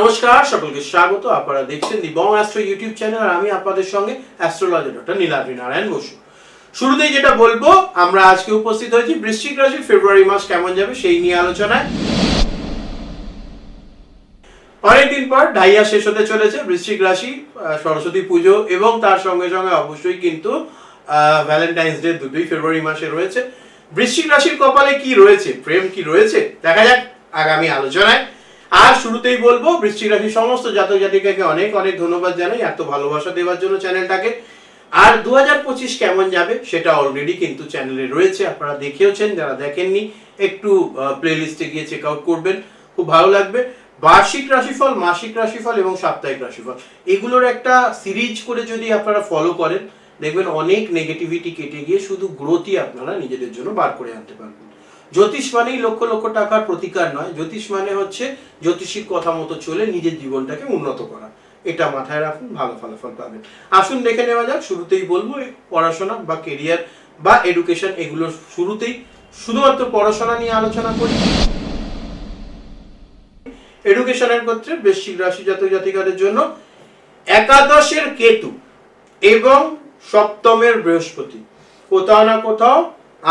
নমস্কার, সকলকে স্বাগত। আপনারা দেখছেন the Bong astro YouTube channel আর আমি আপনাদের সঙ্গে অ্যাস্ট্রোলজি ডক্টর নীলাদ্রি নারায়ণ বসু। শুরুতেই যেটা বলব, আমরা আজকে উপস্থিত হয়েছি বৃশ্চিক রাশি ফেব্রুয়ারি মাস কেমন যাবে সেই নিয়ে আলোচনায়। অনেকদিন পর ডাইয়া শেষ হতে চলেছে বৃশ্চিক রাশি সরস্বতী পুজো এবং তার সঙ্গে সঙ্গে অবশ্যই কিন্তু ভ্যালেন্টাইন্স ডে দুটোই ফেব্রুয়ারি মাসে রয়েছে। বৃশ্চিক রাশির কপালে কি রয়েছে? প্রেম কি রয়েছে? দেখা যাক আগামী আলোচনায়। আর শুরুতেই বলব, বৃশ্চিক রাশির সমস্ত জাতক জাতিকাকে অনেক অনেক ধন্যবাদ জানাই, এত ভালোবাসা দেওয়ার জন্য চ্যানেলটাকে। আর দু কেমন যাবে সেটা অলরেডি কিন্তু চ্যানেলে রয়েছে, আপনারা দেখেওছেন, যারা দেখেননি, একটু প্লে লিস্টে গিয়ে চেক আউট করবেন, খুব ভালো লাগবে। বার্ষিক রাশিফল, মাসিক রাশিফল এবং সাপ্তাহিক রাশিফল, এগুলোর একটা সিরিজ করে যদি আপনারা ফলো করেন, দেখবেন অনেক নেগেটিভিটি কেটে গিয়ে শুধু গ্রোথই আপনারা নিজেদের জন্য বার করে আনতে পারবেন। জ্যোতিষ মানেই লক্ষ লক্ষ টাকার প্রতিকার নয়। জ্যোতিষ মানে হচ্ছে জ্যোতিষীর কথা মতো চলে নিজের জীবনটাকে উন্নত করা। এটা মাথায় রাখুন, ভালো ফলাফল পাবেন। আসুন দেখে নেওয়া যাক, শুরুতেই বলব পড়াশোনা বা কেরিয়ার বা এডুকেশন এগুলো শুরুতেই। শুধুমাত্র পড়াশোনা নিয়ে আলোচনা করি। এডুকেশনের ক্ষেত্রে বৃশ্চিক রাশি জাতক জাতিকাদের জন্য একাদশের কেতু এবং সপ্তমের বৃহস্পতি। কোথাও না কোথাও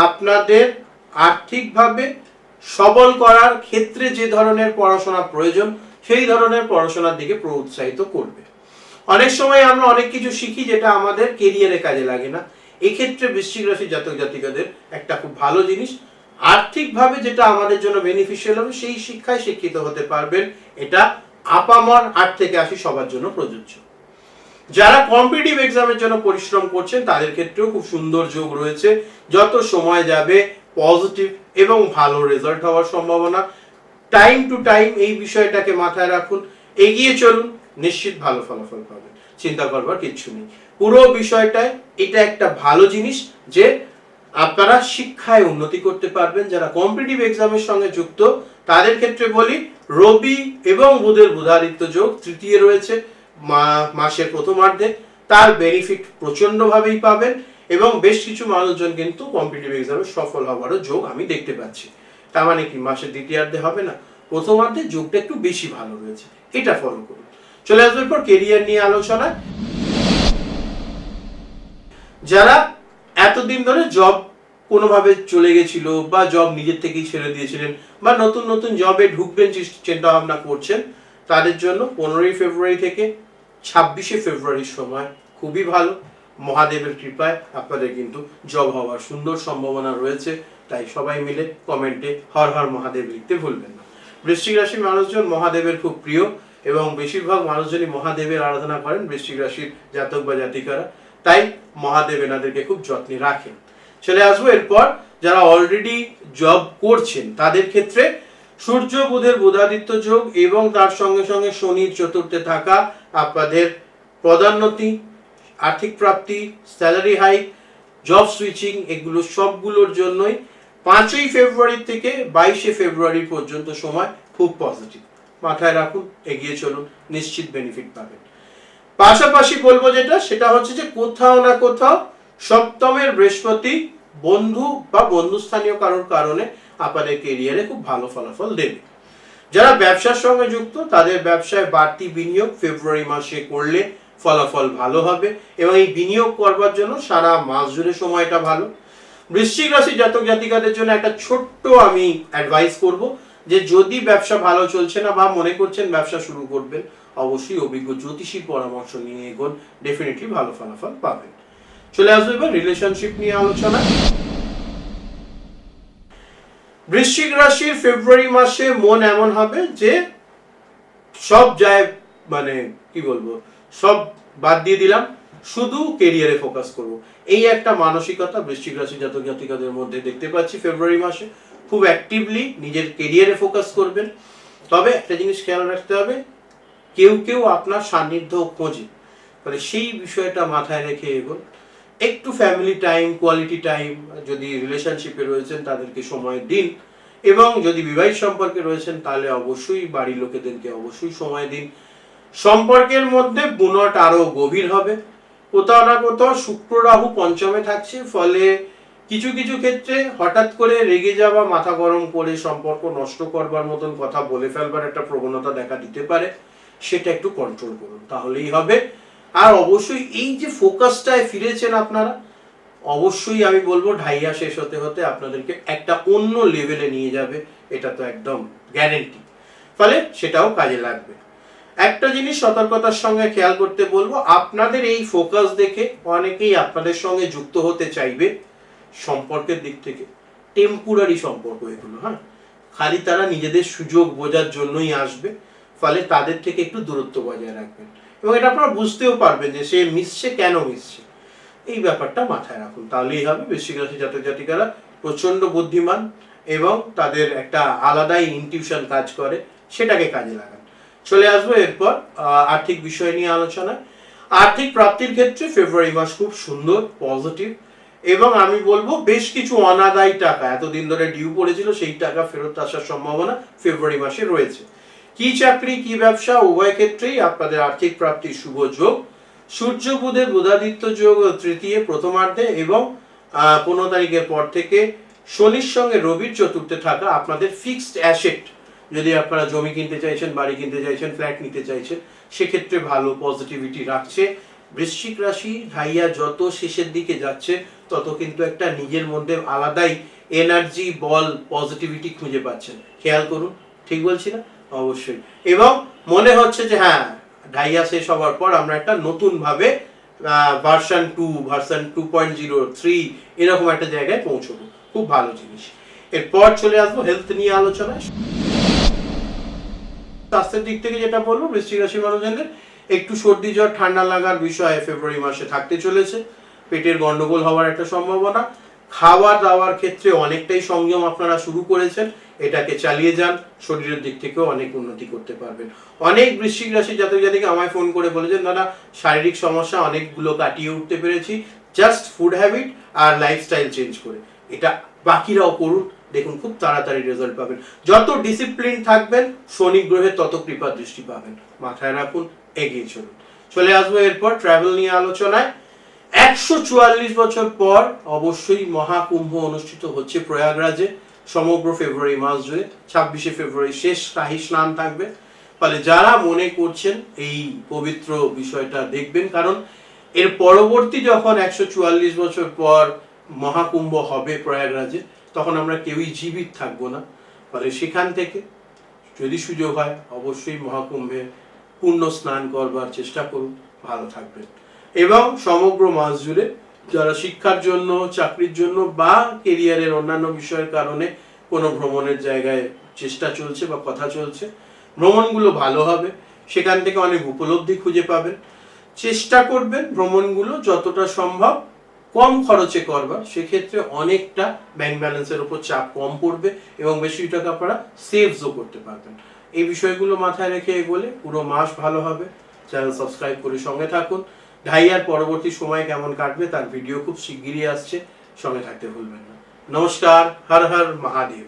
আপনাদের আর্থিকভাবে সবল করার ক্ষেত্রে যে ধরনের পড়াশোনা প্রয়োজন, সেই ধরনের পড়াশোনার দিকে প্রোৎসাহিত করবে। অনেক সময় আমরা অনেক কিছু শিখি যেটা আমাদের কেরিয়ারে কাজে লাগে না। এক্ষেত্রে বৃশ্চিক রাশি জাতক জাতিকাদের একটা খুব ভালো জিনিস। আর্থিকভাবে যেটা আমাদের জন্য বেনিফিশিয়াল হবে, সেই শিক্ষায় শিক্ষিত হতে পারবেন। এটা আপামর আট থেকে আসি সবার জন্য প্রযোজ্য। যারা কম্পিটিটিভ এক্সামের জন্য পরিশ্রম করছেন, তাদের ক্ষেত্রেও খুব সুন্দর যোগ রয়েছে। যত সময় যাবে পজিটিভ এবং ভালো রেজাল্ট হওয়ার সম্ভাবনা। টাইম টু টাইম এই বিষয়টাকে মাথায় রাখুন, এগিয়ে চলুন, নিশ্চিত ভালো ফলাফল পাবেন। চিন্তা করবার কিচ্ছু নেই। পুরো বিষয়টায় এটা একটা ভালো জিনিস যে আপনারা শিক্ষায় উন্নতি করতে পারবেন। যারা কম্পিটিটিভ এক্সামের সঙ্গে যুক্ত, তাদের ক্ষেত্রে বলি, রবি এবং বুধের বুধাদিত্য যোগ তৃতীয় রয়েছে মাসের প্রথমার্ধে। তার বেনিফিট প্রচন্ডভাবেই পাবেন। এবং বেশ কিছু মানুষজন কিন্তু কম্পিটিটিভ এক্সামে সফল হওয়ারও যোগ আমি দেখতে পাচ্ছি। তার মানে কি? মাসের দ্বিতীয়ার্ধে হবে না প্রথমার্ধে যোগটা একটু বেশি ভালো রয়েছে। এটা ফলো করুন। চলে আসবে পর কেরিয়ার নিয়ে আলোচনায়। যারা এতদিন ধরে জব কোনোভাবে চলে গেছিল বা জব নিজের থেকেই ছেড়ে দিয়েছিলেন বা নতুন নতুন জবে ঢুকবেন চিন্তা ভাবনা করছেন, তাদের জন্য পনেরোই ফেব্রুয়ারি থেকে ছাব্বিশে ফেব্রুয়ারির সময় খুবই ভালো। মহাদেবের কৃপায় আপনাদের কিন্তু জব হওয়ার সুন্দর সম্ভাবনা রয়েছে। তাই সবাই মিলে কমেন্টে হর হর মহাদেব লিখতে ভুলবেন না। বৃশ্চিক রাশির মানুষজন মহাদেবের খুব প্রিয় এবং বেশিরভাগ মানুষজনই মহাদেবের আরাধনা করেন বৃশ্চিক রাশির জাতক বা জাতিকারা। তাই মহাদেব এনাদেরকে খুব যত্নে রাখেন। চলে আসব এরপর, যারা অলরেডি জব করছেন, তাদের ক্ষেত্রে সূর্য, বুধের বুধাদিত্য যোগ এবং তার সঙ্গে সঙ্গে শনির চতুর্থে থাকা আপনাদের পদোন্নতি আর্থিক প্রাপ্তি স্যালারি হাইক জব সুইচিং এগুলো সবগুলোর জন্যই পাঁচই ফেব্রুয়ারি থেকে বাইশে ফেব্রুয়ারি পর্যন্ত সময় খুব পজিটিভ মাথায় রাখুন, এগিয়ে চলুন, নিশ্চিত বেনিফিট পাবেন। পাশাপাশি বলব যেটা, সেটা হচ্ছে যে কোথাও না কোথাও সপ্তমের বৃহস্পতি বন্ধু বা বন্ধুস্থানীয় কারোর কারণে আপনাদের কেরিয়ারে খুব ভালো ফলাফল দেবে। যারা ব্যবসার সঙ্গে যুক্ত, তাদের ব্যবসায় বাড়তি বিনিয়োগ ফেব্রুয়ারি মাসে করলে ফলাফল ভালো হবে এবং এই বিনিয়োগ করবার জন্য সারা মাস জুড়ে সময়টা ভালো। বৃশ্চিক রাশি জাতক জাতিকাদের জন্য একটা ছোট্ট আমি অ্যাডভাইস করব যে যদি ব্যবসা ভালো চলছে না বা মনে করছেন ব্যবসা শুরু করবেন, অবশ্যই অভিজ্ঞ জ্যোতিষীর পরামর্শ নিয়ে এগোন ডেফিনেটলি ভালো ফলাফল পাবেন। চলে আসব এবার রিলেশনশিপ নিয়ে আলোচনা। বৃশ্চিক রাশির ফেব্রুয়ারি মাসে মন এমন হবে যে সব যায় মানে কি বলব? সব বাদ দিয়ে দিলাম। শুধু কেরিয়ারে ফোকাস করব। এই একটা মানসিকতা বৃশ্চিক রাশি জাতক জাতিকাদের মধ্যে দেখতে পাচ্ছি ফেব্রুয়ারি মাসে। খুব অ্যাক্টিভলি নিজের কেরিয়ারে ফোকাস করবেন। তবে একটা জিনিস খেয়াল রাখতে হবে, কেউ কেউ আপনার সান্নিধ্য খোঁজে। মানে সেই বিষয়টা মাথায় রেখে এগোন। একটু ফ্যামিলি টাইম কোয়ালিটি টাইম যদি রিলেশনশিপে রয়েছেন তাদেরকে সময় দিন। এবং যদি বিবাহিত সম্পর্কে রয়েছেন তাহলে অবশ্যই বাড়ির লোকেদেরকে অবশ্যই সময় দিন। সম্পর্কের মধ্যে বুনট আরও গভীর হবে। কোথাও না কোথাও শুক্র রাহু পঞ্চমে থাকছে, ফলে কিছু কিছু ক্ষেত্রে হঠাৎ করে রেগে যাওয়া, মাথা গরম করে সম্পর্ক নষ্ট করবার মতন কথা বলে ফেলবার একটা প্রবণতা দেখা দিতে পারে, সেটা একটু কন্ট্রোল করুন, তাহলেই হবে। আর অবশ্যই এই যে ফোকাসটায় ফিরেছেন আপনারা, অবশ্যই আমি বলব ঢাইয়া শেষ হতে হতে আপনাদেরকে একটা অন্য লেভেলে নিয়ে যাবে, এটা তো একদম গ্যারেন্টি ফলে সেটাও কাজে লাগবে। একটা জিনিস সতর্কতার সঙ্গে খেয়াল করতে বলব, আপনাদের এই ফোকাস দেখে অনেকেই আপনাদের সঙ্গে যুক্ত হতে চাইবে সম্পর্কের দিক থেকে। টেম্পোরারি সম্পর্ক এগুলো হ্যাঁ? খালি তারা নিজেদের সুযোগ বোঝার জন্যই আসবে, ফলে তাদের থেকে একটু দূরত্ব বজায় রাখবেন। এবং এটা আপনারা বুঝতেও পারবেন যে সে মিশছে, কেন মিশছে? এই ব্যাপারটা মাথায় রাখুন, তাহলেই হবে। বৃশ্চিক রাশি জাতক জাতিকারা প্রচণ্ড বুদ্ধিমান এবং তাদের একটা আলাদাই ইনটিউশন কাজ করে, সেটাকে কাজে লাগান চলে আসব এরপর আর্থিক বিষয় নিয়ে আলোচনা আর্থিক প্রাপ্তির ক্ষেত্রে ফেব্রুয়ারি মাস খুব সুন্দর পজিটিভ এবং আমি বলব বেশ কিছু অনাদায়ী টাকা, এতদিন ধরে ডিউ পড়েছিল, সেই টাকা ফেরত আসার সম্ভাবনা ফেব্রুয়ারি মাসে রয়েছে। কি চাকরি, কি ব্যবসা, উভয় ক্ষেত্রেই আপনাদের আর্থিক প্রাপ্তির শুভ যোগ। সূর্য, বুধের বুধাদিত্য যোগ তৃতীয়, প্রথমার্ধে এবং পনেরো তারিখের পর থেকে শনির সঙ্গে রবির চতুর্থে থাকা আপনাদের ফিক্সড অ্যাসেট যদি আপনারা জমি কিনতে চাইছেন, বাড়ি কিনতে চাইছেন ফ্ল্যাট নিতে চাইছেন, সেক্ষেত্রে ভালো পজিটিভিটি রাখছে। বৃশ্চিক রাশি ঢাইয়া যত শেষের দিকে যাচ্ছে, তত কিন্তু একটা নিজের মধ্যে আলাদাই এনার্জি বল পজিটিভিটি খুঁজে পাচ্ছেন। খেয়াল করুন, ঠিক বলছি না? অবশ্যই। এবং মনে হচ্ছে যে হ্যাঁ ঢাইয়া শেষ হওয়ার পর আমরা একটা নতুন ভাবে version two version two point zero three এরকম একটা জায়গায় পৌঁছবো। খুব ভালো জিনিস। এরপর চলে আসব হেলথ নিয়ে আলোচনায়। স্বাস্থ্যের দিক থেকে যেটা বলব, বৃশ্চিক রাশি মানুষজনদের একটু সর্দি জ্বর, ঠান্ডা লাগার বিষয় ফেব্রুয়ারি মাসে থাকতে চলেছে। পেটের গন্ডগোল হওয়ার একটা সম্ভাবনা। খাওয়া দাওয়ার ক্ষেত্রে অনেকটাই সংযম আপনারা শুরু করেছেন। এটাকে চালিয়ে যান, শরীরের দিক থেকেও অনেক উন্নতি করতে পারবেন। অনেক বৃশ্চিক রাশি জাতক জাতিকে আমায় ফোন করে বলেছেন, দাদা, শারীরিক সমস্যা, অনেকগুলো কাটিয়ে উঠতে পেরেছি। জাস্ট ফুড হ্যাবিট আর লাইফস্টাইল চেঞ্জ করে। এটা বাকিরাও করুন দেখুন, খুব তাড়াতাড়ি রেজাল্ট পাবেন। যত ডিসিপ্লিন থাকবেন, শনি গ্রহে তত কৃপা দৃষ্টি পাবেন। মাথায় রাখুন, এগিয়ে চলুন। চলে আসব এরপর ট্রাভেল নিয়ে আলোচনায়। একশো চুয়াল্লিশ বছর পর অবশ্যই মহাকুম্ভ অনুষ্ঠিত হচ্ছে প্রয়াগরাজে, সমগ্র ফেব্রুয়ারি মাস জুড়ে। ছাব্বিশে ফেব্রুয়ারি শেষ শাহী স্নান থাকবে। ফলে যারা মনে করছেন এই পবিত্র বিষয়টা দেখবেন, কারণ এর পরবর্তী যখন একশো চুয়াল্লিশ বছর পর মহাকুম্ভ হবে প্রয়াগরাজে তখন আমরা কেউই জীবিত থাকব না। ফলে সেখান থেকে যদি সুযোগ হয়, অবশ্যই মহাকুম্ভে পূর্ণ স্নান করবার চেষ্টা করুন, ভালো থাকবেন। এবং সমগ্র মাস জুড়ে যারা শিক্ষার জন্য, চাকরির জন্য বা কেরিয়ারের অন্যান্য বিষয়ের কারণে কোনো ভ্রমণের জায়গায় চেষ্টা চলছে বা কথা চলছে, ভ্রমণগুলো ভালো হবে। সেখান থেকে অনেক উপলব্ধি খুঁজে পাবেন। চেষ্টা করবেন ভ্রমণগুলো যতটা সম্ভব কম খরচে করবার সেক্ষেত্রে অনেকটা ব্যাংক ব্যালেন্সের উপর চাপ কম পড়বে এবং বেশি টাকা আপনারা সেভসও করতে পারবেন। এই বিষয়গুলো মাথায় রেখে বলে পুরো মাস ভালো হবে। চ্যানেল সাবস্ক্রাইব করে সঙ্গে থাকুন। ঢাইয়ার পরবর্তী সময় কেমন কাটবে তার ভিডিও খুব শিগগিরই আসছে। সঙ্গে থাকতে ভুলবেন না। নমস্কার, হর হর মহাদেব।